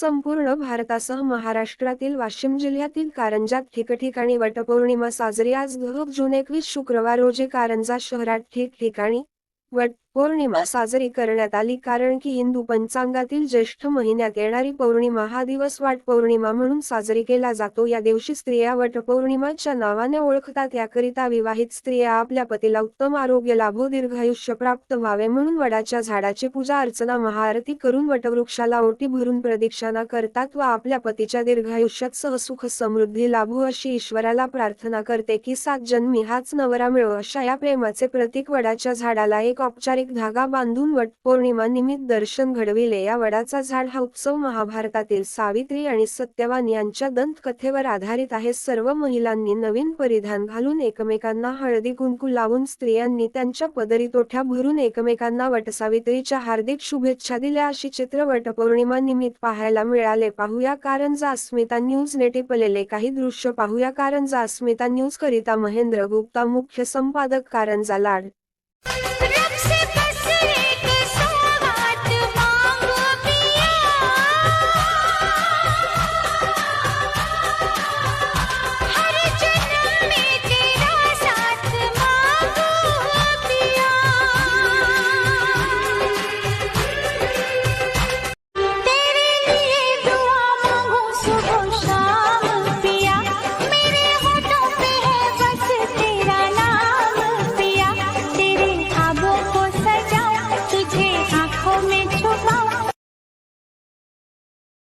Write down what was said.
संपूर्ण भारतासह महाराष्ट्रातील वाशिम जिल्ह्यातील कारंजात ठिकठिकाणी वटपौर्णिमा साजरी. आज जून एकवीस शुक्रवार रोजी कारंजा शहरात ठिकठिकाणी वट पौर्णिमा साजरी करण्यात आली कारण की हिंदू पंचांगातील ज्येष्ठ महिन्यात येणारी पौर्णिमा हा दिवस वाट पौर्णिमा म्हणून साजरी केला जातो. या दिवशी स्त्रिया वट पौर्णिमाच्या नावाने ओळखतात. याकरिता विवाहित स्त्रिया आपल्या पतीला उत्तम आरोग्य लाभो दीर्घायुष्य प्राप्त व्हावे म्हणून वडाच्या झाडाची पूजा अर्चना महाआरती करून वटवृक्षाला ओटी भरून प्रदीक्षणा करतात व आपल्या पतीच्या दीर्घायुष्यात सहसुख समृद्धी लाभो अशी ईश्वराला प्रार्थना करते की सात जन्मी हाच नवरा मिळो अशा या प्रेमाचे प्रतीक वडाच्या झाडाला एक औपचारिक धागा बांधून वटपौर्णिमा निमित्त दर्शन घडविले. या वडाचा झाड हा उत्सव महाभारतातील सावित्री आणि सत्यवान यांच्या दंतकथेवर आधारित आहे. सर्व महिलांनी नवीन परिधान घालून एकमेकांना हळदी कुंकू लावून स्त्रियांनी त्यांच्या पदरी तोठ्या भरून एकमेकांना वटसावित्रीच्या हार्दिक शुभेच्छा दिल्या. अशी चित्र वटपौर्णिमा निमित्त पाहायला मिळाले. पाहूया कारंजा अस्मिता न्यूज ने टिपलेले काही दृश्य पाहूया कारंजा अस्मिता न्यूज करिता महेंद्र गुप्ता मुख्य संपादक कारंजा लाड.